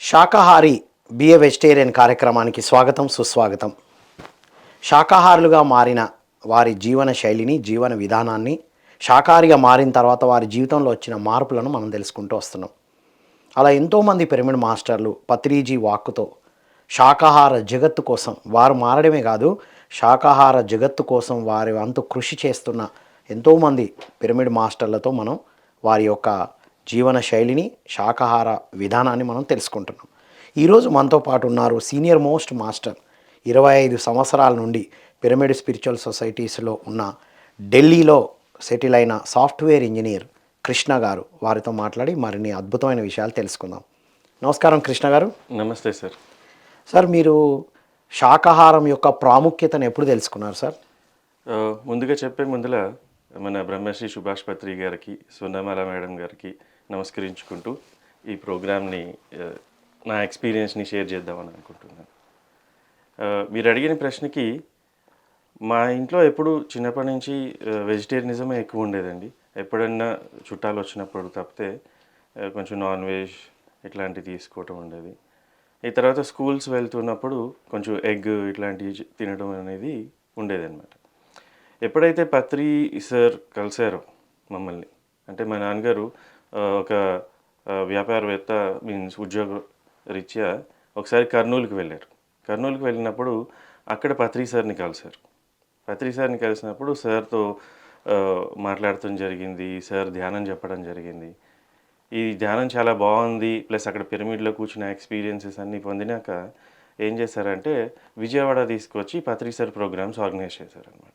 శాకాహారి be a vegetarian కార్యక్రమానికి స్వాగతం సుస్వాగతం. శాకాహారులుగా మారిన వారి జీవన శైలిని జీవన విధానాన్ని శాకాహారిగా మారిన తర్వాత వారి జీవితంలో వచ్చిన మార్పులను మనం తెలుసుకుంటూ వస్తున్నాం. అలా ఎంతోమంది పిరమిడ్ మాస్టర్లు పత్రిజీ వాక్కుతో శాకాహార జగత్తు కోసం వారు మారడమే కాదు శాకాహార జగత్తు కోసం వారి వంతు కృషి చేస్తున్న ఎంతోమంది పిరమిడ్ మాస్టర్లతో మనం వారి యొక్క జీవన శైలిని శాకాహార విధానాన్ని మనం తెలుసుకుంటున్నాం. ఈరోజు మనతో పాటు ఉన్నారు సీనియర్ మోస్ట్ మాస్టర్ ఇరవై ఐదు సంవత్సరాల నుండి పిరమిడ్ స్పిరిచువల్ సొసైటీస్లో ఉన్న ఢిల్లీలో సెటిల్ అయిన సాఫ్ట్వేర్ ఇంజనీర్ కృష్ణ గారు వారితో మాట్లాడి మరిన్ని అద్భుతమైన విషయాలు తెలుసుకుందాం. నమస్కారం కృష్ణ గారు. నమస్తే సార్. సార్ మీరు శాకాహారం యొక్క ప్రాముఖ్యతను ఎప్పుడు తెలుసుకున్నారు సార్? ముందుగా చెప్పే ముందల మన బ్రహ్మశ్రీ సుభాష్ పత్రి గారికి సున్నమాల మేడం గారికి నమస్కరించుకుంటూ ఈ ప్రోగ్రామ్ని నా ఎక్స్పీరియన్స్ని షేర్ చేద్దామని అనుకుంటున్నాను. మీరు అడిగిన ప్రశ్నకి మా ఇంట్లో ఎప్పుడు చిన్నప్పటి నుంచి వెజిటేరియనిజమే ఎక్కువ ఉండేదండి. ఎప్పుడన్నా చుట్టాలు వచ్చినప్పుడు తప్పితే కొంచెం నాన్ వెజ్ ఇట్లాంటివి తీసుకోవటం ఉండేది. ఈ తర్వాత స్కూల్స్ వెళ్తున్నప్పుడు కొంచెం ఎగ్ ఇట్లాంటివి తినడం అనేది ఉండేదన్నమాట. ఎప్పుడైతే పత్రి సార్ కలిశారో మమ్మల్ని అంటే మా నాన్నగారు ఒక వ్యాపారవేత్త మీన్స్ ఉద్యోగ రీత్యా ఒకసారి కర్నూలుకి వెళ్ళారు. కర్నూలుకి వెళ్ళినప్పుడు అక్కడ పత్రి సార్ని కలిశారు. పత్రి సార్ని కలిసినప్పుడు సార్తో మాట్లాడటం జరిగింది సార్ ధ్యానం చెప్పడం జరిగింది. ఈ ధ్యానం చాలా బాగుంది ప్లస్ అక్కడ పిరమిడ్లో కూర్చున్న ఎక్స్పీరియన్సెస్ అన్నీ పొందినాక ఏం చేశారంటే విజయవాడ తీసుకొచ్చి పత్రి సార్ ప్రోగ్రామ్స్ ఆర్గనైజ్ చేశారనమాట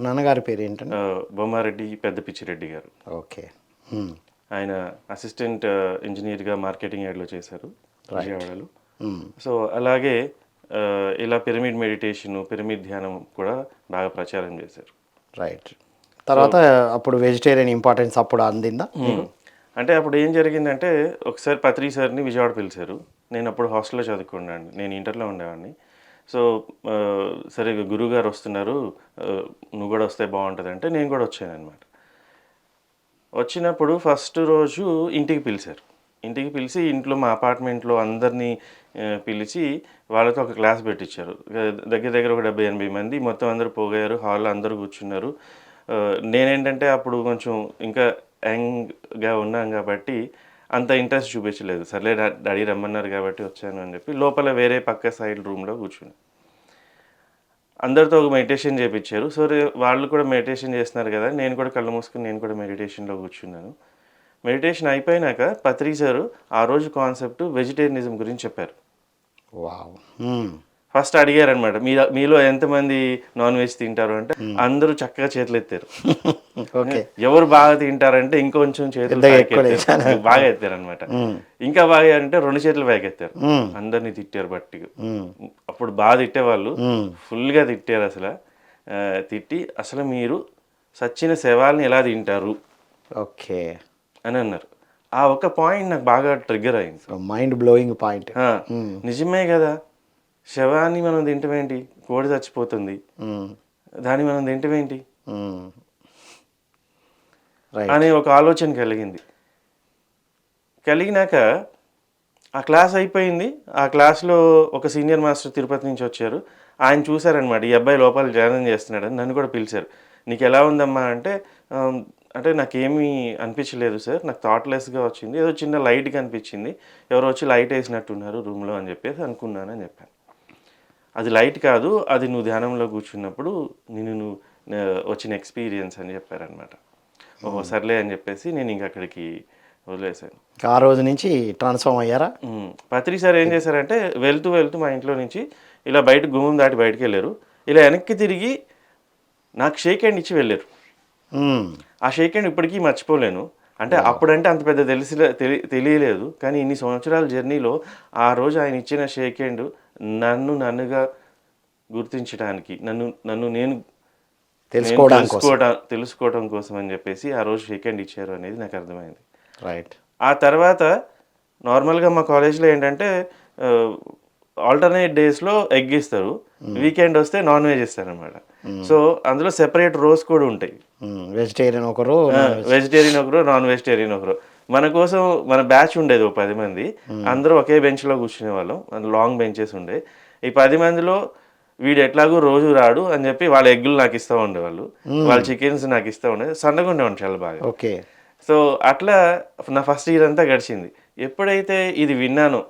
నాన్నగారి పేరు ఏంటండి బొమ్మారెడ్డి పెద్ద పిచ్చిరెడ్డి గారు. ఓకే. ఆయన అసిస్టెంట్ ఇంజనీర్గా మార్కెటింగ్ యాడ్లో చేశారు విజయవాడలో. హ్మ్. సో అలాగే ఇలా పిరమిడ్ మెడిటేషన్ పిరమిడ్ ధ్యానం కూడా బాగా ప్రచారం చేశారు. రైట్ తర్వాత అప్పుడు వెజిటేరియన్ ఇంపార్టెన్స్ అప్పుడు అందిందా అంటే అప్పుడు ఏం జరిగిందంటే ఒకసారి పత్రి సార్ని విజయవాడ పిలిచారు. నేను అప్పుడు హాస్టల్లో చదువుకున్నాను నేను ఇంటర్లో ఉండేవాడిని. సో సరే గురువుగారు వస్తున్నారు నువ్వు కూడా వస్తే బాగుంటుంది అంటే నేను కూడా వచ్చాను అనమాట వచ్చినప్పుడు ఫస్ట్ రోజు ఇంటికి పిలిచారు. ఇంటికి పిలిచి ఇంట్లో మా అపార్ట్మెంట్లో అందరినీ పిలిచి వాళ్ళతో ఒక క్లాస్ పెట్టించారు దగ్గర దగ్గర ఒక డెబ్బై ఎనభై మంది మొత్తం అందరూ పోగారు హాల్లో అందరూ కూర్చున్నారు. నేనేంటంటే అప్పుడు కొంచెం ఇంకా యంగ్గా ఉన్నాం కాబట్టి అంత ఇంట్రెస్ట్ చూపించలేదు. సర్లే డాడీ రమ్మన్నారు కాబట్టి వచ్చాను అని చెప్పి లోపల వేరే పక్క సైడ్ రూమ్లో కూర్చుని అందరితో ఒక మెడిటేషన్ చేయించారు సో వాళ్ళు కూడా మెడిటేషన్ చేస్తున్నారు కదా నేను కూడా కళ్ళు మూసుకుని నేను కూడా మెడిటేషన్లో కూర్చున్నాను. మెడిటేషన్ అయిపోయినాక పత్రి సారు ఆ రోజు కాన్సెప్ట్ వెజిటేరియనిజం గురించి చెప్పారు. వావ్. ఫస్ట్ అడిగారనమాట మీ మీలో ఎంతమంది నాన్ వెజ్ తింటారు? అంటే అందరూ చక్కగా చేతులు ఎత్తారు. ఓకే. ఎవరు బాగా తింటారంటే ఇంకొంచెం చేతులు. బాగా ఎత్తారు అనమాట ఇంకా బాగా అంటే రెండు చేతులు పైకి ఎత్తారు. అందరినీ తిట్టారు బట్టిగా. హ్మ్. అప్పుడు బాగా తిట్టేవాళ్ళు. ఫుల్గా తిట్టారు అసలు. తిట్టి అసలు మీరు సచ్చిన శవాల్ని ఎలా తింటారు? ఓకే. అని అన్నారు. ఆ ఒక పాయింట్ నాకు బాగా ట్రిగ్గర్ అయింది. Mind blowing point. నిజమే కదా శవాన్ని మనం తింటమేంటి కోడి చచ్చిపోతుంది. దాన్ని మనం తింటమేంటి. రైట్ అనే ఒక ఆలోచన కలిగింది. కలిగినాక ఆ క్లాస్ అయిపోయింది. ఆ క్లాస్లో ఒక సీనియర్ మాస్టర్ తిరుపతి నుంచి వచ్చారు. ఆయన చూశారనమాట ఈ అబ్బాయి లోపల ధ్యానం చేస్తున్నాడని నన్ను కూడా పిలిచారు. నీకు ఎలా ఉందమ్మా? అంటే "ఆమ్, అంటే నాకేమీ అనిపించలేదు సార్. నాకు థాట్లెస్గా వచ్చింది. ఏదో చిన్న లైట్గా అనిపించింది. ఎవరో వచ్చి లైట్ వేసినట్టున్నారు రూమ్లో అని చెప్పేసి అనుకున్నానని చెప్పాను. అది లైట్ కాదు అది నువ్వు ధ్యానంలో కూర్చున్నప్పుడు నేను నువ్వు వచ్చిన ఎక్స్పీరియన్స్ అని చెప్పారనమాట ఓహో సర్లే అని చెప్పేసి నేను ఇంక అక్కడికి వదిలేసాను ఆ రోజు నుంచి ట్రాన్స్ఫార్మ్ అయ్యారా. పత్రి సార్ ఏం చేశారంటే వెళ్తూ వెళ్తూ మా ఇంట్లో నుంచి ఇలా బయట గుమ్మం దాటి బయటకు వెళ్ళారు. ఇలా వెనక్కి తిరిగి నాకు షేక్ హ్యాండ్ ఇచ్చి వెళ్ళారు. ఆ షేక్ హ్యాండ్ ఇప్పటికీ మర్చిపోలేను. అంటే అప్పుడంటే అంత పెద్ద తెలిసి తెలి- తెలియలేదు. కానీ ఇన్ని సంవత్సరాల జర్నీలో ఆ రోజు ఆయన ఇచ్చిన షేక్ హ్యాండ్ నన్ను నన్నుగా గుర్తించడానికి నన్ను నన్ను నేను తెలుసుకోవడం తెలుసుకోవడం కోసం అని చెప్పేసి ఆ రోజు షేక్ హ్యాండ్ ఇచ్చారు అనేది నాకు అర్థమైంది. రైట్. ఆ తర్వాత నార్మల్గా మా కాలేజ్లో ఏంటంటే ఆల్టర్నేట్ డేస్లో ఎగ్ ఇస్తారు. వీకెండ్ వస్తే నాన్ వెజ్ ఇస్తారు అనమాట సో అందులో సెపరేట్ రోస్ కూడా ఉంటాయి. వెజిటేరియన్ ఒకరు వెజిటేరియన్ ఒకరు నాన్ వెజిటేరియన్ ఒకరు. మన కోసం మన బ్యాచ్ ఉండేది ఒక పది మంది. అందరూ ఒకే బెంచ్లో కూర్చునే వాళ్ళం. లాంగ్ బెంచెస్ ఉండే. ఈ పది మందిలో వీడు ఎట్లాగో రోజు రాడు అని చెప్పి వాళ్ళ ఎగ్గులు నాకు ఇస్తూ ఉండేవాళ్ళు. వాళ్ళ చికెన్స్ నాకు ఇస్తూ ఉండేది సన్నగా ఉండేవాడు చాలా బాగా. ఓకే. సో అట్లా నా ఫస్ట్ ఇయర్ అంతా గడిచింది. ఎప్పుడైతే ఇది విన్నానో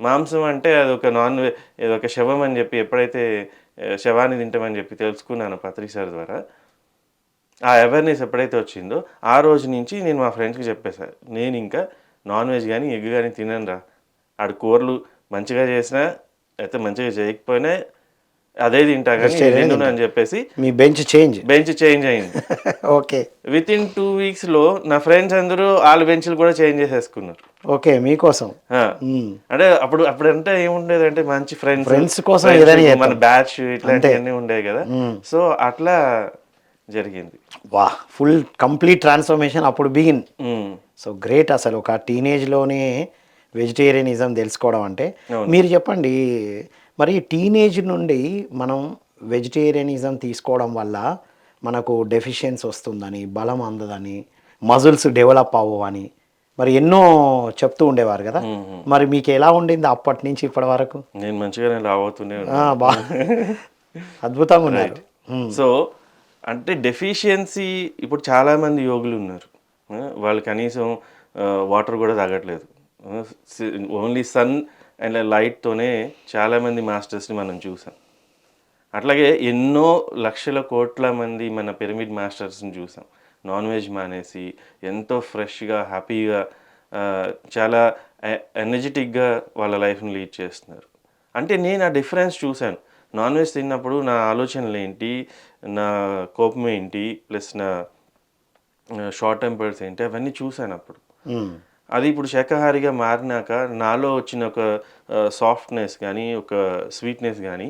మాంసం అంటే అది ఒక నాన్ వెజ్ ఒక శవం అని చెప్పి ఎప్పుడైతే శవాన్ని తింటామని చెప్పి తెలుసుకున్నాను పత్రిక సార్ ద్వారా ఆ అవేర్నెస్ ఎప్పుడైతే వచ్చిందో ఆ రోజు నుంచి నేను మా ఫ్రెండ్స్కి చెప్పేశాను నేను ఇంకా నాన్ వెజ్ కానీ ఎగ్ కానీ తినను రా. ఆడు కూరలు మంచిగా చేసినా అయితే మంచిగా చేయకపోయినా అదే తింటా కానీ తినను అని చెప్పేసి మీ బెంచ్ చేంజ్ బెంచ్ చేంజ్ అయింది. ఓకే విత్ ఇన్ టూ వీక్స్లో నా ఫ్రెండ్స్ అందరూ వాళ్ళ బెంచ్లు కూడా చేంజ్ చేసేసుకున్నారు. ఓకే మీకోసం. మ్మ్. అంటే అప్పుడు అప్పుడు అంటే ఏముండేది అంటే మంచి ఫ్రెండ్స్ Friends కోసం. మన బ్యాచ్ ఇట్లాంటివన్నీ ఉండేవి కదా. సో అట్లా జరిగింది. వా ఫుల్ కంప్లీట్ ట్రాన్స్ఫర్మేషన్ అప్పుడు బిగిన్. సో గ్రేట్ అసలు ఒక టీనేజ్లోనే వెజిటేరియనిజం తెలుసుకోవడం అంటే. మీరు చెప్పండి మరి టీనేజ్ నుండి మనం వెజిటేరియనిజం తీసుకోవడం వల్ల మనకు డెఫిషియన్స్ వస్తుందని బలం అందదని మజిల్స్ డెవలప్ అవ్వని మరి ఎన్నో చెప్తూ ఉండేవారు కదా. మరి మీకు ఎలా ఉండింది అప్పటి నుంచి ఇప్పటి వరకు? నేను మంచిగానే అద్భుతంగా ఉన్నారు. మ్మ్. సో అంటే డెఫిషియన్సీ ఇప్పుడు చాలామంది యోగులు ఉన్నారు. వాళ్ళు కనీసం వాటర్ కూడా తాగట్లేదు. ఓన్లీ సన్ అండ్ లైట్తోనే చాలామంది మాస్టర్స్ని మనం చూసాం. అట్లాగే ఎన్నో లక్షల కోట్ల మంది మన పిరమిడ్ మాస్టర్స్ని చూసాం. నాన్ వెజ్ మానేసి ఎంతో ఫ్రెష్గా హ్యాపీగా చాలా ఎనర్జెటిక్గా వాళ్ళ లైఫ్ని లీడ్ చేస్తున్నారు. అంటే నేను ఆ డిఫరెన్స్ చూశాను. నాన్ వెజ్ తిన్నప్పుడు నా ఆలోచనలు ఏంటి? నా కోపం ఏంటి? ప్లస్ నా షార్ట్ టెంపర్స్ ఏంటి? అవన్నీ చూశాను అప్పుడు. అది ఇప్పుడు శాకాహారిగా మారినాక నాలో వచ్చిన ఒక సాఫ్ట్నెస్ కానీ ఒక స్వీట్నెస్ కానీ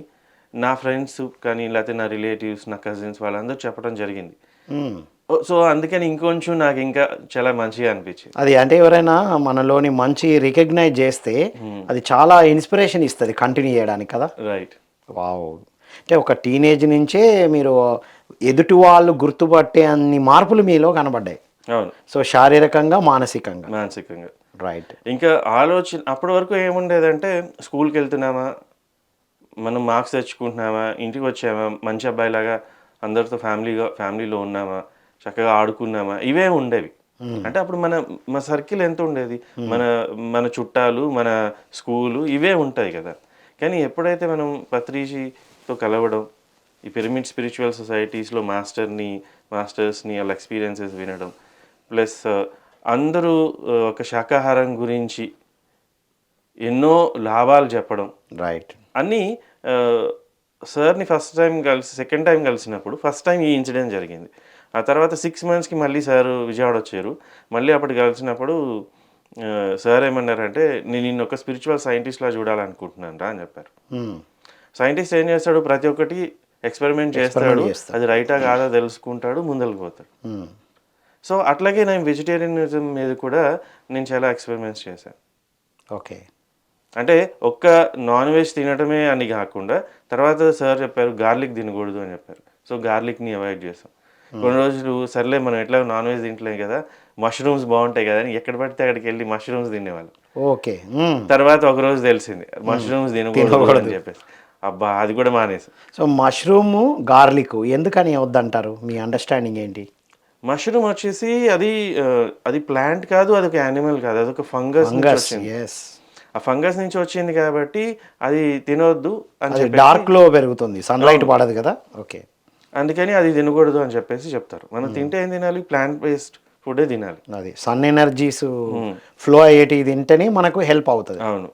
నా ఫ్రెండ్స్ కానీ లేకపోతే నా రిలేటివ్స్ నా కజిన్స్ వాళ్ళందరూ చెప్పడం జరిగింది. సో అందుకని ఇంకొంచెం నాకు ఇంకా చాలా మంచిగా అనిపించింది. అది అంటే ఎవరైనా మనలోని మంచి రికగ్నైజ్ చేస్తే అది చాలా ఇన్స్పిరేషన్ ఇస్తుంది కంటిన్యూ చేయడానికి కదా? Right wow. అంటే ఒక టీనేజ్ నుంచే మీరు ఎదుటి వాళ్ళు గుర్తుపట్టే అన్ని మార్పులు మీలో కనబడ్డాయి. అవును. సో శారీరకంగా మానసికంగా. మానసికంగా. రైట్ ఇంకా ఆలోచన అప్పటి వరకు ఏముండేదంటే స్కూల్కి వెళ్తున్నామా మనం మార్క్స్ తెచ్చుకుంటున్నామా ఇంటికి వచ్చామా మంచి అబ్బాయిలాగా అందరితో ఫ్యామిలీగా ఫ్యామిలీలో ఉన్నామా చక్కగా ఆడుకున్నామా ఇవే ఉండేవి. అంటే అప్పుడు మన మన సర్కిల్ ఎంత ఉండేది? మన మన చుట్టాలు మన స్కూలు ఇవే ఉంటాయి కదా. కానీ ఎప్పుడైతే మనం పత్రిజీతో కలవడం ఈ పిరమిడ్ స్పిరిచువల్ సొసైటీస్లో మాస్టర్ని మాస్టర్స్ని వాళ్ళ ఎక్స్పీరియన్సెస్ వినడం ప్లస్ అందరూ ఆ, ఒక శాకాహారం గురించి ఎన్నో లాభాలు చెప్పడం రైట్ అన్నీ సార్ని ఫస్ట్ టైం కలిసి సెకండ్ టైం కలిసినప్పుడు ఫస్ట్ టైం ఈ ఇన్సిడెంట్ జరిగింది. ఆ తర్వాత సిక్స్ మంత్స్కి మళ్ళీ సార్ విజయవాడ వచ్చారు. మళ్ళీ అప్పుడు కలిసినప్పుడు సార్ ఏమన్నారంటే నేను నిన్ను ఒక స్పిరిచువల్ సైంటిస్ట్లా చూడాలనుకుంటున్నాను రా అని చెప్పారు. సైంటిస్ట్ ఏం చేస్తాడు? ప్రతి ఒక్కటి ఎక్స్పెరిమెంట్ చేస్తాడు. అది రైటా కాదా తెలుసుకుంటాడు ముందరికి పోతాడు. సో అట్లాగే నేను వెజిటేరియనిజం మీద కూడా నేను చాలా ఎక్స్పెరిమెంట్స్ చేశాను. ఓకే. అంటే ఒక్క నాన్ వెజ్ తినడమే అని కాకుండా తర్వాత సార్ చెప్పారు గార్లిక్ తినకూడదు అని చెప్పారు. సో గార్లిక్ని అవాయిడ్ చేస్తాం కొన్ని రోజులు సర్లే మనం ఎట్లా నాన్ వెజ్ తింటలేం కదా మష్రూమ్స్ బాగుంటాయి కదా అని ఎక్కడ పడితే అక్కడికి వెళ్ళి మష్రూమ్స్ తినేవాళ్ళం. ఓకే. తర్వాత ఒక రోజు తెలిసింది మష్రూమ్స్ తినకూడదు అని చెప్పేసి. అబ్బా అది కూడా మానేసి. సో మష్రూమ్ గార్లిక్ ఎందుకని వద్దంటారు? మీ అండర్స్టాండింగ్ ఏంటి? మష్రూమ్ వచ్చేసి అది అది ప్లాంట్ కాదు అది ఒక యానిమల్ కాదు అది ఒక ఫంగస్ ఎస్ ఆ ఫంగస్ నుంచి వచ్చింది కాబట్టి అది తినొద్దు అని డార్క్లో పెరుగుతుంది సన్లైట్ పడదు కదా? ఓకే. అందుకని అది తినకూడదు అని చెప్పేసి చెప్తారు. మనం తింటే ఏం తినాలి? ప్లాంట్ బేస్డ్ ఫుడే తినాలి. అది సన్ ఎనర్జీస్ ఫ్లో అయ్యేటి తింటేనే మనకు హెల్ప్ అవుతుంది. అవును.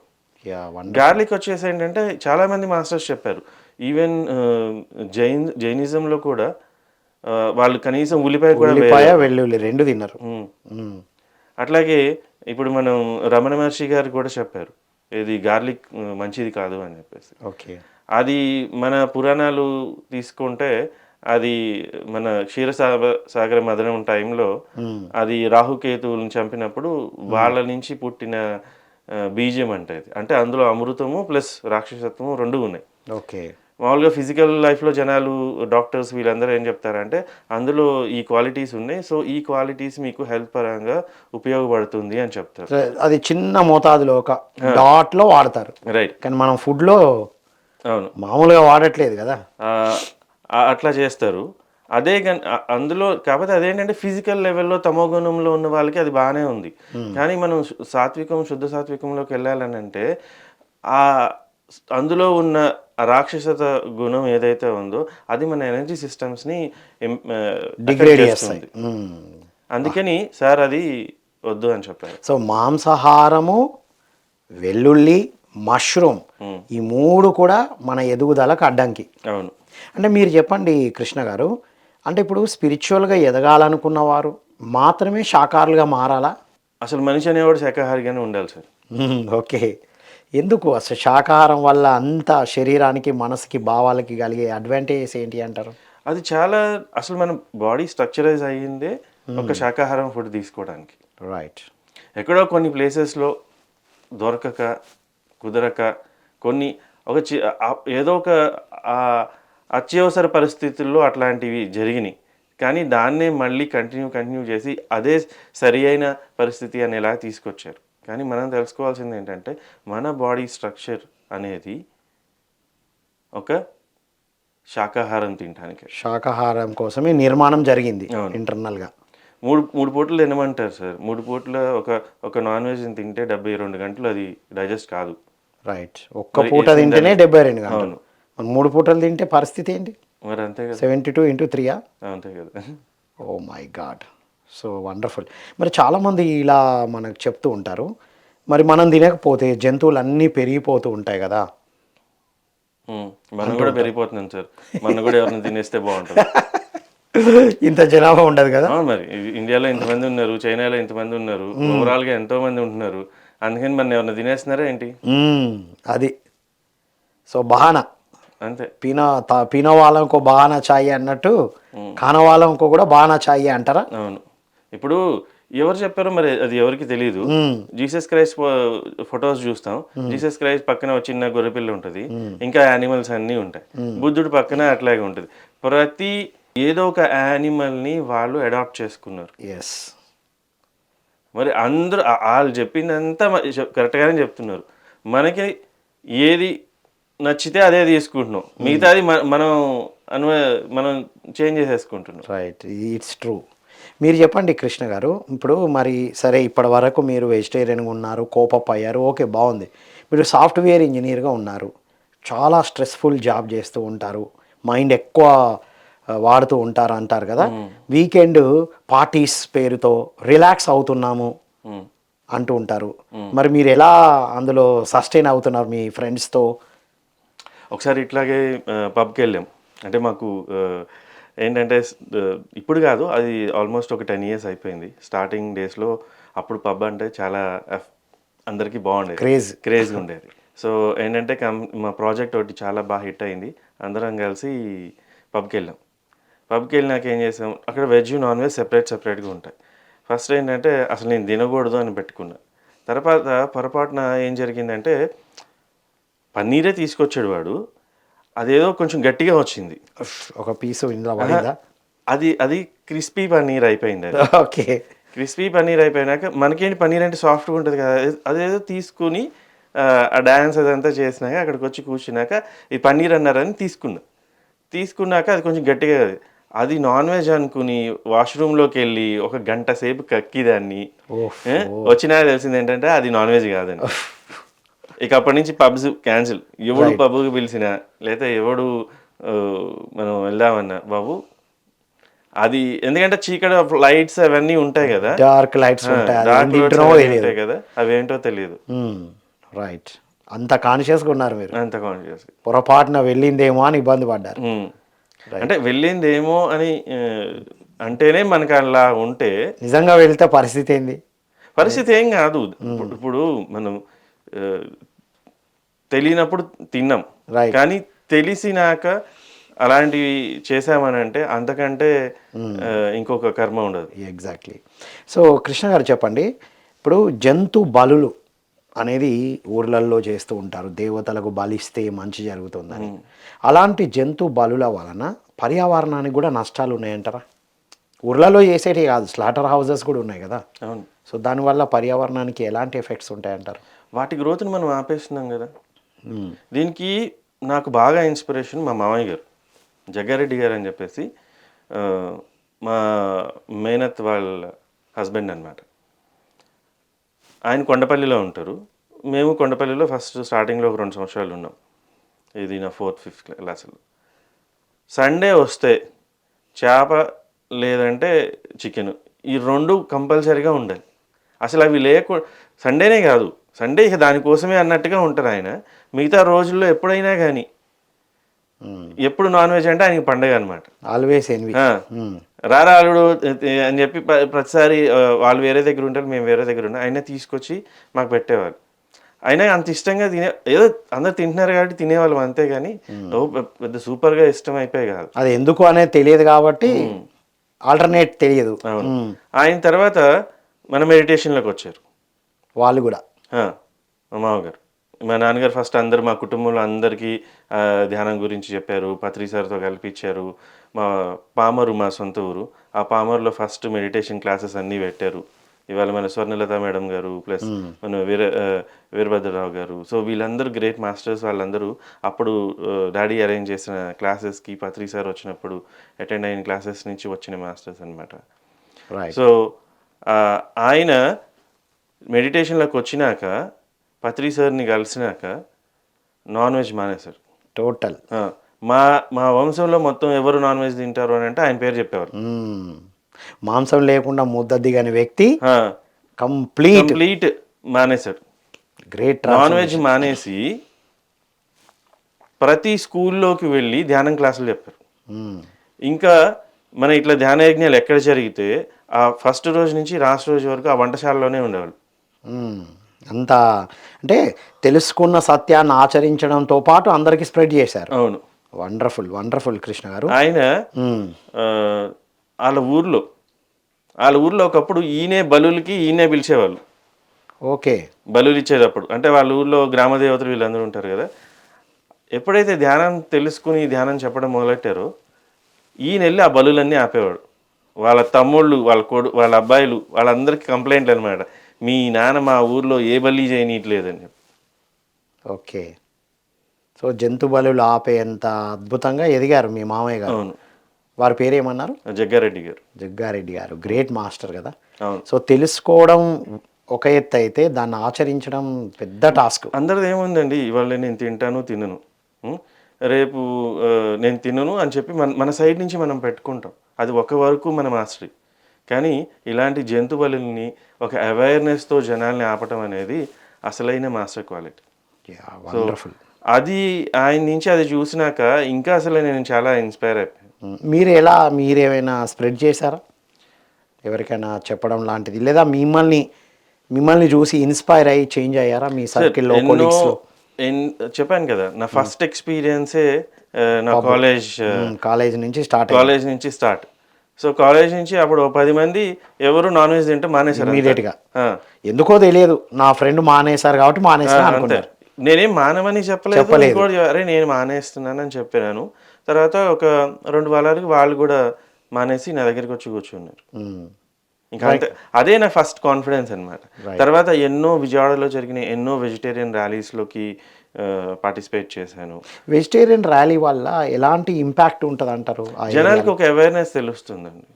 గార్లిక్ వచ్చేసి ఏంటంటే చాలా మంది మాస్టర్స్ చెప్పారు. ఈవెన్ జైన్ జైనిజంలో కూడా ఆ, వాళ్ళు కనీసం ఉల్లిపాయ కూడా ఉల్లిపాయ వెల్లుల్లి రెండు తిన్నారు. ఉమ్. మ్మ్. అట్లాగే ఇప్పుడు మనం రమణ మహర్షి గారు కూడా చెప్పారు. ఇది గార్లిక్ ఆ, మంచిది కాదు అని చెప్పేసి. ఓకే. అది మన పురాణాలు తీసుకుంటే అది మన క్షీరసాగ సాగర మదనం టైంలో అది రాహుకేతువులను చంపినప్పుడు వాళ్ళ నుంచి పుట్టిన బీజం అంటే అది అంటే అందులో అమృతము ప్లస్ రాక్షసత్వము రెండు ఉన్నాయి. ఓకే. మామూలుగా ఫిజికల్ లైఫ్లో జనాలు డాక్టర్స్ వీళ్ళందరూ ఏం చెప్తారంటే అందులో ఈ క్వాలిటీస్ ఉన్నాయి. సో ఈ క్వాలిటీస్ మీకు హెల్త్ పరంగా ఉపయోగపడుతుంది అని చెప్తారు. అది చిన్న మోతాదులో ఒక డాట్లో వాడతారు. రైట్. కానీ మనం ఫుడ్లో అవును. మామూలుగా వాడట్లేదు కదా. అట్లా చేస్తారు. అదే అందులో కాకపోతే అదేంటంటే ఫిజికల్ లెవెల్లో తమోగుణంలో ఉన్న వాళ్ళకి అది బాగానే ఉంది. కానీ మనం సాత్వికం శుద్ధ సాత్వికంలోకి వెళ్ళాలని అంటే ఆ అందులో ఉన్న రాక్షసత గుణం ఏదైతే ఉందో అది మన ఎనర్జీ సిస్టమ్స్ని డిగ్రేడ్ చేస్తాయి. మ్మ్. అందుకని సార్ అది వద్దు అని చెప్పారు. సో మాంసాహారము వెల్లుల్లి మష్రూమ్ ఈ మూడు కూడా మన ఎదుగుదలకు అడ్డంకి. అవును. అంటే మీరు చెప్పండి కృష్ణ గారు అంటే ఇప్పుడు స్పిరిచువల్గా ఎదగాలనుకున్న వారు మాత్రమే శాకాహారులుగా మారాలా? అసలు మనిషి అనేవాడు శాకాహారిగానే ఉండాలి సార్. ఓకే. ఎందుకు అసలు శాకాహారం వల్ల అంత శరీరానికి మనసుకి భావాలకి కలిగే అడ్వాంటేజెస్ ఏంటి అంటారు? అది చాలా అసలు మన బాడీ స్ట్రక్చరైజ్ అయ్యిందే ఒక శాకాహారం ఫుడ్ తీసుకోవడానికి. రైట్ ఎక్కడో కొన్ని ప్లేసెస్లో దొరకక కుదరక కొన్ని ఒక ఏదో ఒక అత్యవసర పరిస్థితుల్లో అట్లాంటివి జరిగినాయి. కానీ దాన్నే మళ్ళీ కంటిన్యూ కంటిన్యూ చేసి అదే సరి అయిన పరిస్థితి అనేలా తీసుకొచ్చారు. కానీ మనం తెలుసుకోవాల్సింది ఏంటంటే మన బాడీ స్ట్రక్చర్ అనేది ఒక శాకాహారం తినడానికి శాకాహారం కోసమే నిర్మాణం జరిగింది. ఇంటర్నల్గా. మూడు మూడు పూటలు తినమంటారు సార్. మూడు పూటల ఒక ఒక నాన్ వెజ్ తింటే డెబ్బై రెండు గంటలు అది డైజెస్ట్ కాదు. రైట్. ఒక్క పూట తింటేనే డెబ్బై రెండు గంటలు. అవును. మరి మూడు పూటలు తింటే పరిస్థితి ఏంటి? మరి అంతే కదా. సెవెంటీ టూ ఇంటూ త్రీయా అంతే కదా. Oh my God. So wonderful. మరి చాలామంది ఇలా మనకు చెప్తూ ఉంటారు. మరి మనం తినకపోతే జంతువులు అన్నీ పెరిగిపోతూ ఉంటాయి కదా. మనం కూడా పెరిగిపోతున్నాం సార్. మనం కూడా ఎవరిని తినేస్తే బాగుంటుంది. ఇంత జనాభా ఉండదు కదా. మరి. ఇండియాలో ఇంతమంది ఉన్నారు చైనాలో ఇంతమంది ఉన్నారు ఓవరాల్గా ఎంతో మంది ఉంటున్నారు. అందుకని మన ఎవరిని తినేస్తున్నారా ఏంటి? అది. సో బహానా. అంతే. పీనా తా- పీనా వాళ్ళంకో బహానా చాయ్ అన్నట్టు ఖానా వాళ్ళంకో కూడా బహానా చాయ్ అంటారా? అవును. ఇప్పుడు ఎవరు చెప్పారో మరి అది ఎవరికి తెలియదు జీసస్ క్రైస్ట్ ఫొటోస్ చూస్తాం. జీసస్ క్రైస్ట్ పక్కన చిన్న గొర్రెపిల్ల ఉంటుంది. ఇంకా యానిమల్స్ అన్నీ ఉంటాయి. బుద్ధుడు పక్కన అట్లాగే ఉంటుంది. ప్రతి ఏదో ఒక యానిమల్ని వాళ్ళు అడాప్ట్ చేసుకున్నారు. ఎస్ మరి అందరూ వాళ్ళు చెప్పిందంతా కరెక్ట్గానే చెప్తున్నారు. మనకి ఏది నచ్చితే అదే తీసుకుంటున్నాం. మిగతాది మనం అను మనం చేంజ్ చేసేసుకుంటున్నాం. రైట్. It's true. మీరు చెప్పండి కృష్ణ గారు ఇప్పుడు మరి సరే ఇప్పటి వరకు మీరు వెజిటేరియన్గా ఉన్నారు కోపప్ అయ్యారు ఓకే బాగుంది. మీరు సాఫ్ట్వేర్ ఇంజనీర్గా ఉన్నారు చాలా స్ట్రెస్ఫుల్ జాబ్ చేస్తూ ఉంటారు మైండ్ ఎక్కువ వాడుతూ ఉంటారు అంటారు కదా. వీకెండ్ పార్టీస్ పేరుతో రిలాక్స్ అవుతున్నాము. అంటూ ఉంటారు. మరి మీరు ఎలా అందులో సస్టైన్ అవుతున్నారు మీ ఫ్రెండ్స్తో? ఒకసారి ఇట్లాగే పబ్కి వెళ్ళాం. అంటే మాకు ఏంటంటే ఇప్పుడు కాదు అది ఆల్మోస్ట్ ఒక టెన్ ఇయర్స్ అయిపోయింది. స్టార్టింగ్ డేస్లో అప్పుడు పబ్ అంటే చాలా అందరికీ బాగుండేది. Craze. క్రేజ్గా ఉండేది. సో ఏంటంటే కం మా ప్రాజెక్ట్ ఒకటి చాలా బాగా హిట్ అయింది. అందరం కలిసి పబ్కి వెళ్ళాం. పబ్కి వెళ్ళినాక ఏం చేసాం అక్కడ వెజ్ నాన్ వెజ్ సెపరేట్ సెపరేట్గా ఉంటాయి. ఫస్ట్ ఏంటంటే అసలు నేను తినకూడదు అని పెట్టుకున్నా. తర్వాత పొరపాటున ఏం జరిగిందంటే పన్నీరే తీసుకొచ్చాడు వాడు. అదేదో కొంచెం గట్టిగా వచ్చింది. ఒక పీసు ఇందులో అది అది క్రిస్పీ పన్నీర్ అయిపోయింది ఓకే. క్రిస్పీ పన్నీర్ అయిపోయినాక మనకేంటి పన్నీర్ అంటే సాఫ్ట్గా ఉంటుంది కదా అదేదో తీసుకుని ఆ, డ్యాన్స్ అదంతా చేసినాక అక్కడికి వచ్చి కూర్చున్నాక ఈ పన్నీర్ అన్నారని తీసుకున్నా. తీసుకున్నాక అది కొంచెం గట్టిగా అది నాన్ వెజ్ అనుకుని వాష్రూమ్లోకి వెళ్ళి ఒక గంట సేపు కక్కి దాన్ని. ఓఫ్. ఏ, వచ్చినాక తెలిసింది ఏంటంటే అది నాన్ వెజ్ కాదండి ఇక అప్పటి నుంచి పబ్స్ క్యాన్సిల్ ఎవడు పబ్కి పిలిచినా లేదా ఎవడు మనం వెళ్దామన్నా బాబు అది ఎందుకంటే చీకటి లైట్స్ అవన్నీ ఉంటాయి కదా. డార్క్ లైట్స్ ఉంటాయి. కదా. అవేంటో తెలియదు. రైట్ అంత కాన్షియస్గా ఉన్నారు మీరు. అంత కాన్షియస్ పొరపాటున వెళ్ళిందేమో అని ఇబ్బంది పడ్డారు. అంటే వెళ్ళిందేమో అని అంటేనే మనకు అలా ఉంటే నిజంగా వెళ్తే పరిస్థితి ఏంది? పరిస్థితి ఏం కాదు. ఇప్పుడు- ఇప్పుడు మనం తెలియనప్పుడు తిన్నాం. కానీ తెలిసినాక అలాంటివి చేసామని అంటే అంతకంటే ఆ, ఇంకొక కర్మ ఉండదు. ఎగ్జాక్ట్లీ సో కృష్ణ గారు చెప్పండి ఇప్పుడు జంతు బలులు అనేది ఊర్లల్లో చేస్తూ ఉంటారు. దేవతలకు బలిస్తే మంచి జరుగుతుందని. అలాంటి జంతు బలుల వలన పర్యావరణానికి కూడా నష్టాలు ఉన్నాయంటారా? ఊర్లలో చేసేటి కాదు స్లాటర్ హౌసెస్ కూడా ఉన్నాయి కదా. అవును. సో దానివల్ల పర్యావరణానికి ఎలాంటి ఎఫెక్ట్స్ ఉంటాయంటారు? వాటి గ్రోత్ని మనం ఆపేస్తున్నాం కదా. దీనికి నాకు బాగా ఇన్స్పిరేషన్ మా మామయ్య గారు. జగ్గారెడ్డి గారు అని చెప్పేసి మా మేనత్ వాళ్ళ హస్బెండ్ అన్నమాట. ఆయన కొండపల్లిలో ఉంటారు. మేము కొండపల్లిలో ఫస్ట్ స్టార్టింగ్లో ఒక రెండు సంవత్సరాలు ఉన్నాం. ఇది నా ఫోర్త్ ఫిఫ్త్ క్లాసులో సండే వస్తే చేప లేదంటే చికెన్ ఈ రెండు కంపల్సరీగా ఉండాలి. అసలు అవి లేకు సండేనే కాదు. సండే ఇక దానికోసమే అన్నట్టుగా ఉంటారు ఆయన. మిగతా రోజుల్లో ఎప్పుడైనా కానీ ఎప్పుడు నాన్ వెజ్ అంటే ఆయనకి పండగ అనమాట ఆల్వేస్ ఎన్వి. రారా అల్లుడు అని చెప్పి ప్ర- ప్రతిసారి వాళ్ళు వేరే దగ్గర ఉంటారు మేము వేరే దగ్గర ఉంటాం ఆయన తీసుకొచ్చి మాకు పెట్టేవాళ్ళు. అయినా అంత ఇష్టంగా తినే ఏదో అందరు తింటున్నారు కాబట్టి తినేవాళ్ళం అంతే కానీ పెద్ద సూపర్గా ఇష్టం అయిపోయి కాదు. అది ఎందుకు అనేది తెలియదు కాబట్టి ఆల్టర్నేట్ తెలియదు. ఆయన తర్వాత మన మెడిటేషన్లోకి వచ్చారు. వాళ్ళు కూడా. మా మామగారు. మా నాన్నగారు ఫస్ట్ అందరు మా కుటుంబంలో అందరికీ ధ్యానం గురించి చెప్పారు పత్రి సార్తో కల్పించారు. మా పామరు మా సొంత ఊరు. ఆ పామరులో ఫస్ట్ మెడిటేషన్ క్లాసెస్ అన్నీ పెట్టారు. ఇవాళ మన స్వర్ణలత మేడం గారు ప్లస్ మన వీర వీరభద్రరావు గారు. సో వీళ్ళందరూ గ్రేట్ మాస్టర్స్ వాళ్ళందరూ అప్పుడు డాడీ అరేంజ్ చేసిన క్లాసెస్కి పత్రి సార్ వచ్చినప్పుడు అటెండ్ అయిన క్లాసెస్ నుంచి వచ్చిన మాస్టర్స్ అన్నమాట. రైట్ సో ఆయన మెడిటేషన్లోకి వచ్చినాక పత్రి సార్ని కలిసినాక నాన్ వెజ్ మానేశారు. టోటల్. మా మా వంశంలో మొత్తం ఎవరు నాన్ వెజ్ తింటారు అని అంటే ఆయన పేరు చెప్పేవారు. మాంసం లేకుండా ముద్ద దిగని వ్యక్తి కంప్లీట్ కంప్లీట్ మానేశాడు గ్రేట్ నాన్ వెజ్ మానేసి ప్రతి స్కూల్లోకి వెళ్ళి ధ్యానం క్లాసులు చెప్పారు. ఇంకా మన ఇట్లా ధ్యాన యజ్ఞాలు ఎక్కడ జరిగితే ఆ ఫస్ట్ రోజు నుంచి లాస్ట్ రోజు వరకు ఆ వంటశాలలోనే ఉండేవాళ్ళు. అంత అంటే తెలుసుకున్న సత్యాన్ని ఆచరించడంతో పాటు అందరికీ స్ప్రెడ్ చేశారు. అవును. వండర్ఫుల్ వండర్ఫుల్ కృష్ణ గారు. ఆయన వాళ్ళ ఊర్లో వాళ్ళ ఊర్లో ఒకప్పుడు ఈయనే బలులకి ఈయనే పిలిచేవాళ్ళు. ఓకే. బలులు ఇచ్చేటప్పుడు. అంటే వాళ్ళ ఊర్లో గ్రామ దేవతలు వీళ్ళందరూ ఉంటారు కదా. ఎప్పుడైతే ధ్యానం తెలుసుకుని ధ్యానం చెప్పడం మొదలెట్టారో ఈయన వెళ్ళి ఆ బలులన్నీ ఆపేవాడు. వాళ్ళ తమ్ముళ్ళు వాళ్ళ కొడు వాళ్ళ అబ్బాయిలు వాళ్ళందరికీ కంప్లైంట్లు అనమాట. మీ నాన్న మా ఊర్లో ఏ బలి చేయనీయట్లేదని చెప్పి. ఓకే. సో జంతు బలులు ఆపేంత అద్భుతంగా ఎదిగారు మీ మామయ్య గారు. అవును. వారి పేరు ఏమన్నారు జగ్గారెడ్డి గారు. జగ్గారెడ్డి గారు. గ్రేట్ మాస్టర్ కదా. అవును. సో తెలుసుకోవడం ఒక ఎత్తు అయితే దాన్ని ఆచరించడం పెద్ద టాస్క్. అందరిది ఏముందండి? ఇవాళ నేను తింటాను తినను? రేపు నేను తినను అని చెప్పి మన మన సైడ్ నుంచి మనం పెట్టుకుంటాం. అది ఒక వరకు మన మాస్టరీ. కానీ ఇలాంటి జంతు బలుల్ని ఒక అవేర్నెస్తో జనాల్ని ఆపటం అనేది అసలైన మాస్టర్ క్వాలిటీ వండర్ఫుల్ అది ఆయన నుంచి అది చూసినాక ఇంకా అసలు నేను చాలా ఇన్స్పైర్ అయిపోయాను. మీరు ఎలా మీరేమైనా స్ప్రెడ్ చేశారా? ఎవరికైనా చెప్పడం లాంటిది? లేదా మిమ్మల్ని మిమ్మల్ని చూసి ఇన్స్పైర్ అయ్యి చేంజ్ అయ్యారా మీ సర్కిల్లో చెప్పాను కదా నా ఫస్ట్ ఎక్స్పీరియన్సే నా కాలేజ్ కాలేజ్ నుంచి స్టార్ట్ కాలేజ్ నుంచి స్టార్ట్ సో కాలేజ్ నుంచి అప్పుడు పది మంది ఎవరు నాన్ వెజ్ తింటే మానేశారు. ఇమీడియట్గా. ఎందుకో తెలియదు. నా ఫ్రెండ్ మానేశారు కాబట్టి అనుకున్నారు. నేనేం మానమని చెప్పలేదు. అరే నేను మానేస్తున్నానని చెప్పాను. తర్వాత ఒక రెండు వారాలకి వాళ్ళు కూడా మానేసి నా దగ్గరికి వచ్చి కూర్చున్నారు. ఇంకా అంతే. అదే నా ఫస్ట్ కాన్ఫిడెన్స్ అన్నమాట. తర్వాత ఎన్నో విజయవాడలో జరిగిన ఎన్నో వెజిటేరియన్ ర్యాలీస్లోకి పార్టిసిపేట్ చేశాను. వెజిటేరియన్ ర్యాలీ వల్ల ఎలాంటి ఇంపాక్ట్ ఉంటుంది అంటారు జనాలకి ఒక అవేర్నెస్ తెలుస్తుందండి.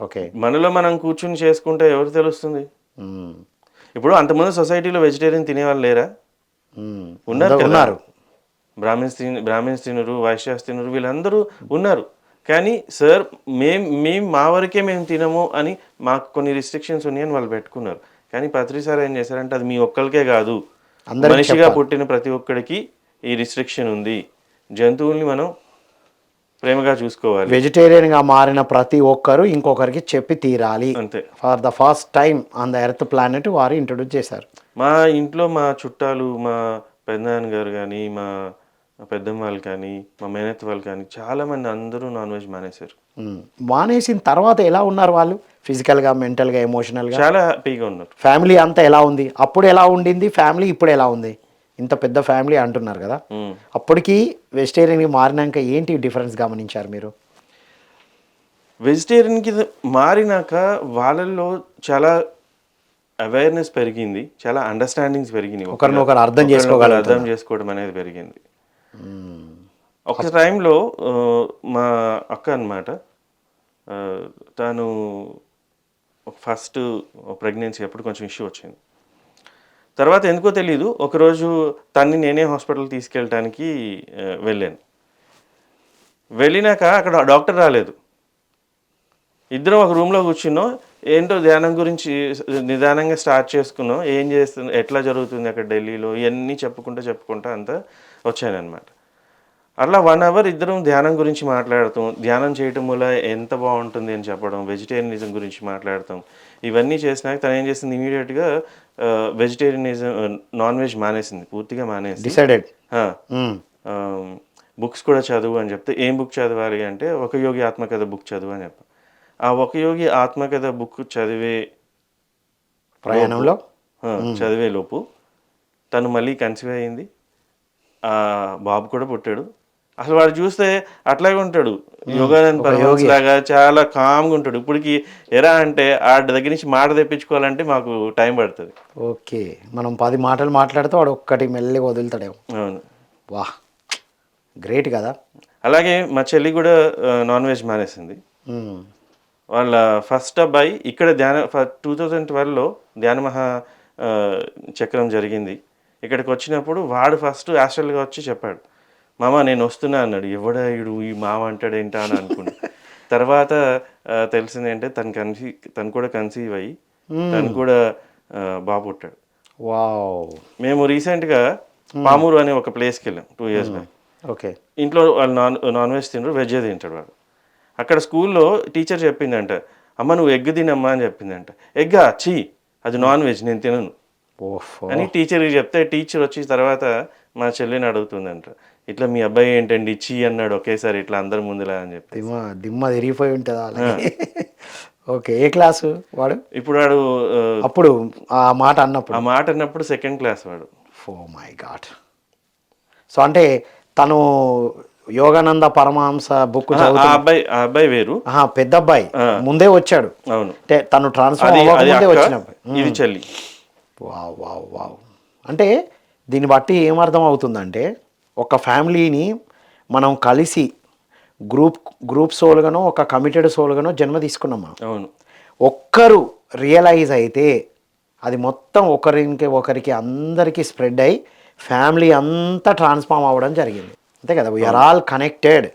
ఓకే మనలో మనం కూర్చుని చేసుకుంటే ఎవరు తెలుస్తుంది? మ్మ్. ఇప్పుడు అంతకుముందు సొసైటీలో వెజిటేరియన్ తినేవాళ్ళు లేరా? మ్మ్. ఉన్నారు. ఉన్నారు. బ్రాహ్మిన్స్ తిన బ్రాహ్మిన్స్ తినరు వైశ్యాస్ తినరు వీళ్ళందరూ ఉన్నారు. కానీ సార్ మేం మేము మా వరకే మేము తినము అని మాకు కొన్ని రిస్ట్రిక్షన్స్ ఉన్నాయని వాళ్ళు పెట్టుకున్నారు. కానీ పత్రి సార్ ఏం చేశారంటే అది మీ ఒక్కరికే కాదు. మనిషిగా పుట్టిన ప్రతి ఒక్కడికి ఈ రిస్ట్రిక్షన్ ఉంది. జంతువుల్ని మనం ప్రేమగా చూసుకోవాలి. వెజిటేరియన్గా మారిన ప్రతి ఒక్కరు ఇంకొకరికి చెప్పి తీరాలి. అంతే. For the first time on the earth planet వారు ఇంట్రొడ్యూస్ చేశారు. మా ఇంట్లో మా చుట్టాలు మా పెద్దనాన్న గారు కానీ మా పెద్దమ్మ వాళ్ళు కానీ మా మేనత్ వాళ్ళు కానీ చాలా మంది అందరూ నాన్ వెజ్ మానేశారు. మానేసిన తర్వాత ఎలా ఉన్నారు వాళ్ళు? ఫిజికల్గా మెంటల్గా ఎమోషనల్గా చాలా హ్యాపీగా ఉన్నారు. ఫ్యామిలీ అంతా ఎలా ఉంది? అప్పుడు ఎలా ఉండింది? ఫ్యామిలీ ఇప్పుడు ఎలా ఉంది? ఇంత పెద్ద ఫ్యామిలీ అంటున్నారు కదా. అప్పటికి వెజిటేరియన్కి మారినాక ఏంటి డిఫరెన్స్ గమనించారు మీరు? వెజిటేరియన్కి మారినాక వాళ్ళల్లో చాలా అవేర్నెస్ పెరిగింది. చాలా అండర్స్టాండింగ్స్ పెరిగినాయి. ఒకరినొకరు అర్థం చేసుకోగలుగుతున్నారు. అర్థం చేసుకోవడం అనేది పెరిగింది. ఒక టైంలో మా అక్క అనమాట తను ఫస్ట్ ప్రెగ్నెన్సీ అప్పుడు కొంచెం ఇష్యూ వచ్చింది. తర్వాత ఎందుకో తెలీదు ఒకరోజు తన్ని నేనే హాస్పిటల్ తీసుకెళ్ళటానికి వెళ్ళాను. వెళ్ళినాక అక్కడ డాక్టర్ రాలేదు. ఇద్దరం ఒక రూమ్లో కూర్చున్నాం ఏంటో ధ్యానం గురించి నిదానంగా స్టార్ట్ చేసుకున్నాం ఏం చేస్తుంది ఎట్లా జరుగుతుంది అక్కడ ఢిల్లీలో ఇవన్నీ చెప్పుకుంటూ చెప్పుకుంటా అంతా వచ్చానమాట అట్లా వన్ అవర్ ఇద్దరం ధ్యానం గురించి మాట్లాడతాం. ధ్యానం చేయటం వల్ల ఎంత బాగుంటుంది అని చెప్పడం వెజిటేరియనిజం గురించి మాట్లాడతాం. ఇవన్నీ చేసినాక తను ఏం చేసింది ఇమీడియట్గా వెజిటేరియనిజం నాన్ వెజ్ మానేసింది. పూర్తిగా మానేసి డిసైడెడ్ బుక్స్ కూడా చదువు అని చెప్తే ఏం బుక్ చదవాలి అంటే ఒక యోగి ఆత్మకథ బుక్ చదువు అని చెప్పాను ఆ ఒక యోగి ఆత్మకథ బుక్ చదివే ప్రయాణంలో? ఆ, చదివే లోపు తను మళ్ళీ కన్సీవ్ అయింది బాబు కూడా పుట్టాడు. అసలు వాడు చూస్తే అట్లాగే ఉంటాడు. యోగానంద్ పరమహంస లాగా చాలా కామ్గా ఉంటాడు. ఇప్పటికి ఎరా అంటే ఆ దగ్గర నుంచి మాట తెప్పించుకోవాలంటే మాకు టైం పడుతుంది. ఓకే. మనం పది మాటలు మాట్లాడితే వాడు ఒక్కటి మెల్లిగా వదులుతాడేమో. అవును. వా గ్రేట్ కదా. అలాగే మా చెల్లి కూడా నాన్ వెజ్ మానేసింది. వాళ్ళ ఫస్ట్ అబ్బాయి ఇక్కడ ధ్యాన టూ థౌజండ్ ట్వెల్వ్లో ధ్యాన మహా ఆ, చక్రం జరిగింది. ఇక్కడికి వచ్చినప్పుడు వాడు ఫస్ట్ యాస్ట్రల్గా వచ్చి చెప్పాడు మామ నేను వస్తున్నా అన్నాడు. ఎవడా ఇడు ఈ మామ అంటాడు ఏంటా అని అనుకున్నా తర్వాత తెలిసింది ఏంటంటే తను కన్సీ తను కూడా కన్సీవ్ అయ్యి తను కూడా బాబు పుట్టాడు. వావ్. మేము రీసెంట్గా పామూరు అనే ఒక ప్లేస్కి వెళ్ళాం టూ ఇయర్స్ బ్యాక్. ఓకే. ఇంట్లో వాళ్ళు నాన్ నాన్ వెజ్ తినరు వెజ్ తింటాడు వాడు. అక్కడ స్కూల్లో టీచర్ చెప్పిందంట అమ్మ నువ్వు ఎగ్ తినమ్మా అని చెప్పిందంట. ఎగ్గా? చీ అది నాన్ వెజ్ నేను తినను. అని టీచర్కి చెప్తే టీచర్ వచ్చి తర్వాత మా చెల్లిని అడుగుతుందంట. ఇట్లా మీ అబ్బాయి ఏంటండి? చీ అన్నాడు ఒకేసారి ఇట్లా అందరి ముందులా అని చెప్పి దిమ్మ దిమ్మ తిరిగిపోయి ఉంటుందా ఓకే ఏ క్లాసు వాడు? ఇప్పుడు వాడు అప్పుడు ఆ మాట అన్నప్పుడు. ఆ మాట అన్నప్పుడు సెకండ్ క్లాస్ వాడు. ఓ మై గాడ్. సో అంటే తను యోగానంద పరమహంస బుక్ అబ్బాయి ఆ అబ్బాయి వేరు. పెద్ద అబ్బాయి. ముందే వచ్చాడు. అవును. అంటే తను ట్రాన్స్ఫర్ ఇది చెల్లి. Wow wow wow. అంటే దీన్ని బట్టి ఏమర్థం అవుతుందంటే ఒక ఫ్యామిలీని మనం కలిసి గ్రూప్ గ్రూప్ సోల్గానో ఒక కమిటెడ్ సోల్గానో జన్మ తీసుకున్నాం మనం అవును. ఒక్కరు రియలైజ్ అయితే అది మొత్తం ఒకరికి ఒకరికి అందరికీ స్ప్రెడ్ అయ్యి ఫ్యామిలీ అంతా ట్రాన్స్ఫార్మ్ అవ్వడం జరిగింది. అంతే కదా? వీఆర్ ఆల్ కనెక్టెడ్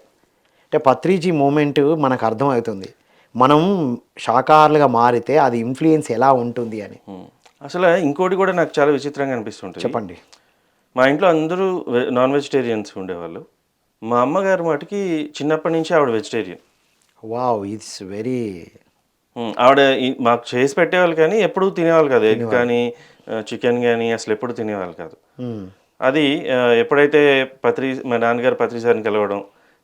అంటే పత్రిజీ మూమెంట్ మనకు అర్థమవుతుంది. మనం శాకాహారులుగా మారితే అది ఇన్ఫ్లుయెన్స్ ఎలా ఉంటుంది అని. అసలు ఇంకోటి కూడా నాకు చాలా విచిత్రంగా అనిపిస్తుంటుంది. చెప్పండి. మా ఇంట్లో అందరూ నాన్ వెజిటేరియన్స్ ఉండేవాళ్ళు. మా అమ్మగారు మటుకి చిన్నప్పటి నుంచి ఆవిడ వెజిటేరియన్. వావ్ ఇట్స్ వెరీ ఆవిడ మాకు చేసి పెట్టేవాళ్ళు కానీ ఎప్పుడూ తినేవాళ్ళు కాదు. ఎగ్ కానీ చికెన్ కానీ అసలు ఎప్పుడు తినేవాళ్ళు కాదు. అది ఎప్పుడైతే పత్రి మా నాన్నగారు పత్రి సార్ని కలవడం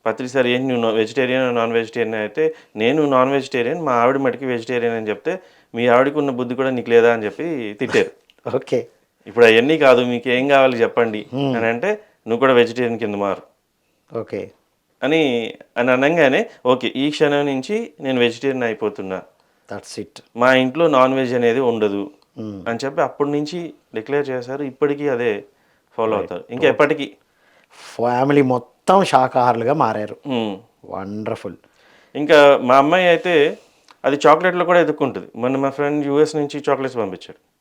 పత్రి సార్ ఏంటి నువ్వు వెజిటేరియన్ నాన్ వెజిటేరియన్ అయితే నేను నాన్ వెజిటేరియన్ మా ఆవిడ మటుకి వెజిటేరియన్ అని చెప్తే మీ ఆవిడకి ఉన్న బుద్ధి కూడా నీకు లేదా అని చెప్పి తిట్టారు. ఓకే. ఇప్పుడు అవన్నీ కాదు మీకు ఏం కావాలి చెప్పండి అని అంటే నువ్వు కూడా వెజిటేరియన్ కింద మారు. ఓకే. అని అని అనగానే ఓకే ఈ క్షణం నుంచి నేను వెజిటేరియన్ అయిపోతున్నా. దట్స్ ఇట్ మా ఇంట్లో నాన్ వెజ్ అనేది ఉండదు. అని చెప్పి అప్పటి నుంచి డిక్లేర్ చేశారు. ఇప్పటికీ అదే ఫాలో అవుతారు. ఇంకా ఎప్పటికీ. ఫ్యామిలీ మొత్తం శాకాహారులుగా మారారు. వండర్ఫుల్ ఇంకా మా అమ్మాయి అయితే అది చాక్లెట్లో కూడా ఎదుక్కుంటుంది. మొన్న మా ఫ్రెండ్ యూఎస్ నుంచి చాక్లెట్స్ పంపించాడు.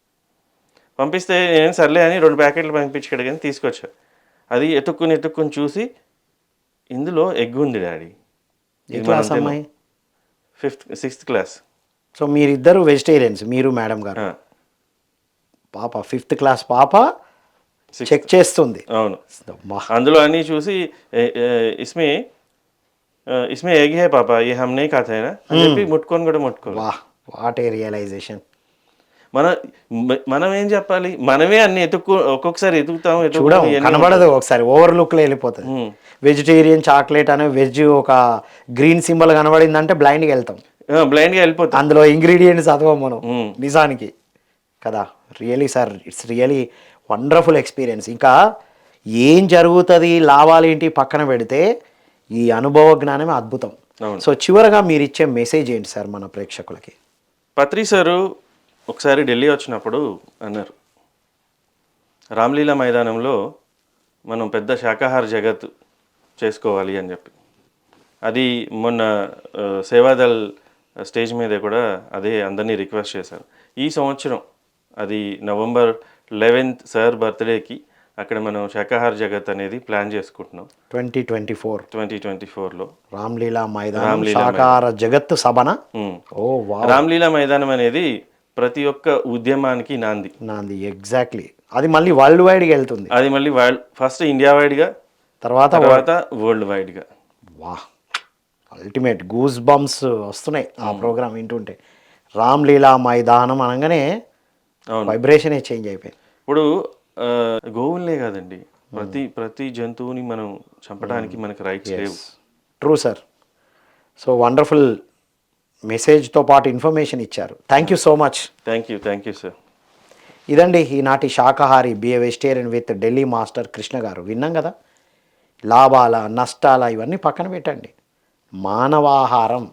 పంపిస్తే నేను సర్లే అని రెండు ప్యాకెట్లు పంపించాడు కానీ తీసుకొచ్చా అది ఎతుక్కుని ఎతుక్కుని చూసి ఇందులో ఎగ్ ఉంది daddy. Fifth sixth class. So మీరిద్దరు వెజిటేరియన్స్ మీరు మేడం గారు. పాప ఫిఫ్త్ క్లాస్ పాప చెక్ చేస్తుంది. అవును. అందులో అన్నీ చూసి "ఏ- ఏ- ఇస్మే ఇస్మే ఎగ్ హే పాప ఏ హమ్ నే ఖాతా హై నా?" అని చెప్పి ముట్టుకొని కూడా ముట్టుకోవాలి వా వాట్ ఏ రియలైజేషన్ మన మనం ఏం చెప్పాలి మనమే అన్ని ఎతుక్కు ఒక్కొక్కసారి ఎతుకుతాం చూడం కనబడదు ఒకసారి ఓవర్ లుక్లో వెళ్ళిపోతుంది ఉమ్. వెజిటేరియన్ చాక్లెట్ అనే వెజ్ ఒక గ్రీన్ సింబల్ కనబడిందంటే బ్లైండ్గా వెళ్తాం బ్లైండ్గా వెళ్ళిపోతాం అందులో ఇంగ్రీడియంట్స్ చదవం మనం. నిజానికి కదా really sir it's really wonderful experience ఇంకా ఏం జరుగుతుంది లాభాలు ఏంటి పక్కన పెడితే ఈ అనుభవ జ్ఞానమే అద్భుతం. అవును. సో చివరగా మీరు ఇచ్చే మెసేజ్ ఏంటి సార్ మన ప్రేక్షకులకి? పత్రి సారు ఒకసారి ఢిల్లీ వచ్చినప్పుడు అన్నారు. రామ్లీలా మైదానంలో మనం పెద్ద శాకాహార జగత్ చేసుకోవాలి అని చెప్పి. అది మొన్న సేవాదల్ స్టేజ్ మీద కూడా అదే అందరినీ రిక్వెస్ట్ చేశారు. ఈ సంవత్సరం అది నవంబర్ లెవెన్త్ సార్ బర్త్డేకి అక్కడ మనం శాకాహార జగత్ అనేది ప్లాన్ చేసుకుంటున్నాం. Twenty twenty four. Twenty twenty ఫోర్లో. రామ్లీలా మైదానం రామ్లీలా శాకాహార జగత్తు సభన? ఓ రామ్లీలా మైదానం అనేది ప్రతి ఒక్క ఉద్యమానికి నాంది. నాది ఎగ్జాక్ట్లీ. అది మళ్ళీ వరల్డ్ వైడ్గా వెళ్తుంది. అది మళ్ళీ వరల్డ్ ఫస్ట్ ఇండియా వైడ్గా తర్వాత తర్వాత వరల్డ్. వైడ్గా. వా అల్టిమేట్ గూస్ బంప్స్ వస్తున్నాయి ఆ ప్రోగ్రామ్ వింటుంటే. రామ్లీలా మైదానం అనగానే వైబ్రేషనే చేంజ్ అయిపోయింది. ఇప్పుడు ఆ, గోవులనే కాదండి. ప్రతి ప్రతి జంతువుని మనం చంపడానికి మనకు రైట్స్ లేవు. ట్రూ సార్ సో వండర్ఫుల్ మెసేజ్తో పాటు ఇన్ఫర్మేషన్ ఇచ్చారు. Thank you so much thank you thank you sir ఇదండి ఈనాటి శాకాహారి be a vegetarian with Delhi master Krishna garu. విన్నాం కదా? లాభాల నష్టాల ఇవన్నీ పక్కన పెట్టండి. మానవాహారం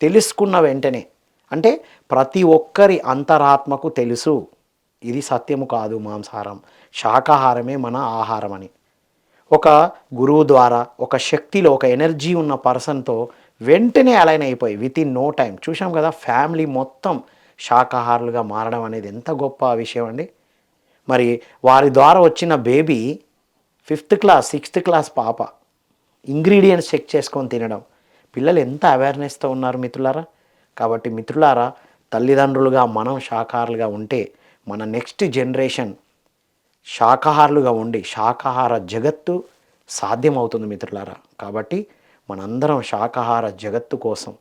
తెలుసుకున్న వెంటనే. అంటే ప్రతి ఒక్కరి అంతరాత్మకు తెలుసు. ఇది సత్యము కాదు మాంసాహారం. శాకాహారమే మన ఆహారం అని ఒక గురువు ద్వారా ఒక శక్తిలో ఒక ఎనర్జీ ఉన్న పర్సన్తో వెంటనే అలైన్ అయిపోయి విత్ ఇన్ నో టైం చూసాం కదా ఫ్యామిలీ మొత్తం శాకాహారులుగా మారడం అనేది ఎంత గొప్ప విషయం అండి. మరి వారి ద్వారా వచ్చిన baby fifth class sixth class పాప ఇంగ్రీడియంట్స్ చెక్ చేసుకొని తినడం. పిల్లలు ఎంత అవేర్నెస్తో ఉన్నారు మిత్రులారా? కాబట్టి మిత్రులారా తల్లిదండ్రులుగా మనం శాకాహారులుగా ఉంటే మన నెక్స్ట్ జనరేషన్ శాకాహారులుగా ఉండి శాకాహార జగత్తు సాధ్యమవుతుంది మిత్రులారా. కాబట్టి మనందరం శాకాహార జగత్తు కోసం.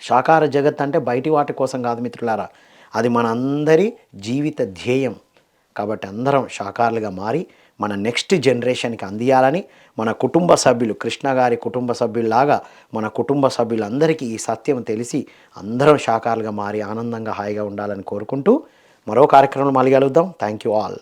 శాకాహార జగత్ అంటే బయటి వాటి కోసం కాదు మిత్రులారా. అది మనందరి జీవిత ధ్యేయం. కాబట్టి అందరం శాకాహారులుగా మారి మన నెక్స్ట్ జనరేషన్కి అందియాలని మన కుటుంబ సభ్యులు కృష్ణ గారి కుటుంబ సభ్యుల్లాగా మన కుటుంబ సభ్యులందరికీ ఈ సత్యం తెలిసి అందరం శాకాహారులుగా మారి ఆనందంగా హాయిగా ఉండాలని కోరుకుంటూ మరో కార్యక్రమంలో మళ్ళీ కలుద్దాం. Thank you all